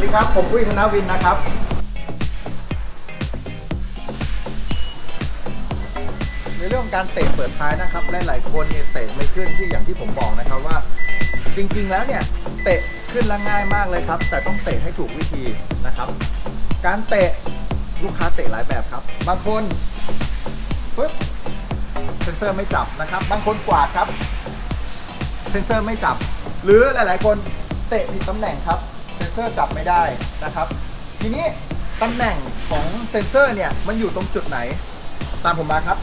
วัสดีครับ ผมอุ้ยธนวินนะครับ ในเรื่องของการเตะเปิดท้ายนะครับ หลายๆคนเนี่ยเตะไม่ขึ้นที่อย่างที่ผมบอกนะครับว่า จริงๆแล้วเนี่ยเตะขึ้นและง่ายมากเลยครับ แต่ต้องเตะให้ถูกวิธีนะครับ การเตะลูกค้าเตะหลายแบบครับ บางคนปึ๊บเซนเซอร์ไม่จับนะครับ บางคนกวาดครับ เซนเซอร์ไม่จับ หรือหลาย ๆ คนเตะผิดตำแหน่งครับ นเซอร์จับไม่ได้นะครับ ทีนี้ตำแหน่งของเซนเซอร์เนี่ยมันอยู่ตรงจุดไหน ตามผมมาครับ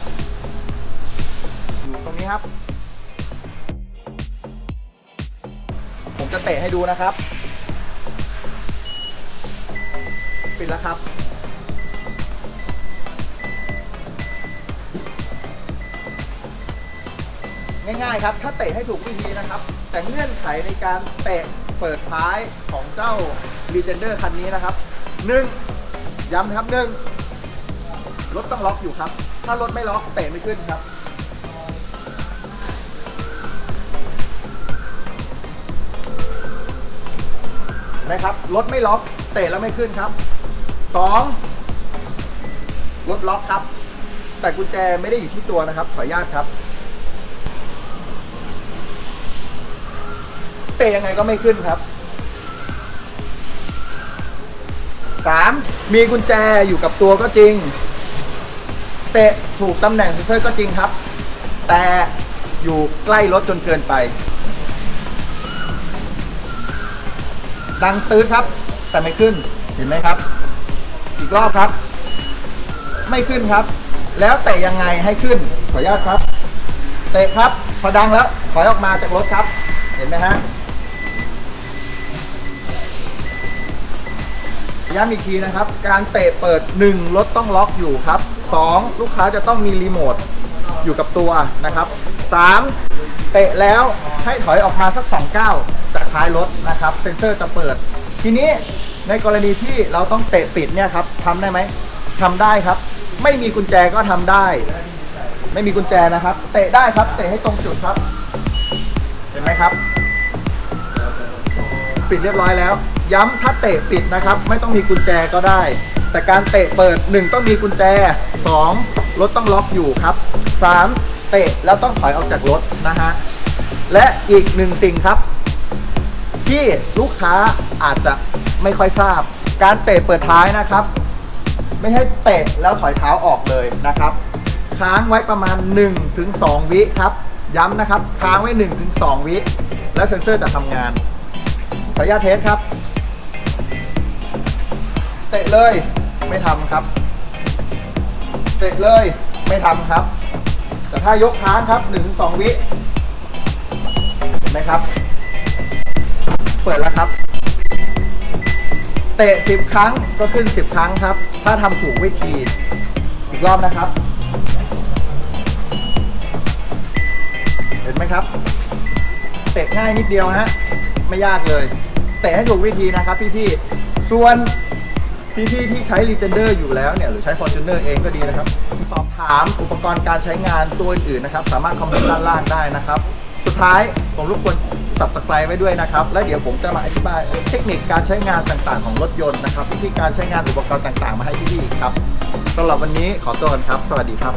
อยู่ตรงนี้ครับ ผมจะเตะให้ดูนะครับ ปิดแล้วครับ ง่ายๆครับ ถ้าเตะให้ถูกวิธีนะครับ แต่เงื่อนไขในการเตะเปิดท้ายของเจ้า Legender คันนี้นะครับหนึ่งย้ำนะครับหนึ่งรถต้องล็อกอยู่ครับ ถ้ารถไม่ล็อกเตะไม่ขึ้นครับ นะครับรถไม่ล็อกเตะแล้วไม่ขึ้นครับสองรถล็อกครับ แต่กุญแจไม่ได้อยู่ที่ตัวนะครับขออนุญาตครับ เตะยังไงก็ไม่ขึ้นครับสามมีกุญแจอยู่กับตัวก็จริง เตะถูกตำแหน่งเซนเซอร์ก็จริงครับ แต่อยู่ใกล้รถจนเกินไป ดังตื้อครับ แต่ไม่ขึ้นเห็นไหมครับ อีกรอบครับ ไม่ขึ้นครับ แล้วเตะยังไงให้ขึ้นขออนุญาตครับ เตะครับ พอดังแล้วถอยออกมาจากรถครับ เห็นไหมฮะ ย้ำอีกทีนะครับ การเตะเปิด 1 รถต้องล็อกอยู่ครับ 2 ลูกค้าจะต้องมีรีโมทอยู่กับตัวนะครับ 3 เตะแล้วให้ถอยออกมาสัก 2 ก้าวจากท้ายรถนะครับ เซ็นเซอร์จะเปิด ทีนี้ในกรณีที่เราต้องเตะปิดเนี่ยครับทำได้ไหมทำได้ครับ ไม่มีกุญแจก็ทำได้ ไม่มีกุญแจนะครับ เตะได้ครับ เตะให้ตรงจุดครับ เห็นไหมครับ ปิดเรียบร้อยแล้ว ย้ำถ้าเตะปิดนะครับ ไม่ต้องมีกุญแจก็ได้ แต่การเตะเปิด 1 ต้องมีกุญแจ 2 รถต้องล็อกอยู่ครับ 3 เตะแล้วต้องถอยออกจากรถนะฮะและอีกหนึ่งสิ่งครับ ที่ลูกค้าอาจจะไม่ค่อยทราบ การเตะเปิดท้ายนะครับ ไม่ให้เตะแล้วถอยเท้าออกเลยนะครับ ค้างไว้ประมาณ 1-2 วิครับย้ำนะครับ ค้างไว้ 1-2 วิ แล้วเซ็นเซอร์จะทำงาน ขออนุญาตเทสครับ เตะเลย ไม่ทำครับ เตะเลย ไม่ทำครับ แต่ถ้ายกค้างครับ1นถึงสวิเห็นไหมครับ เปิดแล้วครับ เตะ10ครั้งก็ขึ้น10ครั้งครับ ถ้าทำถูกวิธี อีกรอบนะครับ เห็นไหมครับ เตะง่ายนิดเดียวฮะ ไม่ยากเลยเตะให้ถูกวิธีนะครับพี่ๆ ส่วนพี่ๆที่ใช้ Legender อยู่แล้วเนี่ยหรือใช้ Fortuner เองก็ดีนะครับ สอบถามอุปกรณ์การใช้งานตัวอื่นๆนะครับ สามารถคอมเมนต์ด้านล่างได้นะครับ สุดท้ายผมรบกวน subscribe ไว้ด้วยนะครับ และเดี๋ยวผมจะมาอธิบายเทคนิคการใช้งานต่างๆ ของรถยนต์นะครับวิธีการใช้งานอุปกรณ์ต่างๆ มาให้พี่ๆครับสำหรับวันนี้ขอตัวกันครับ สวัสดีครับ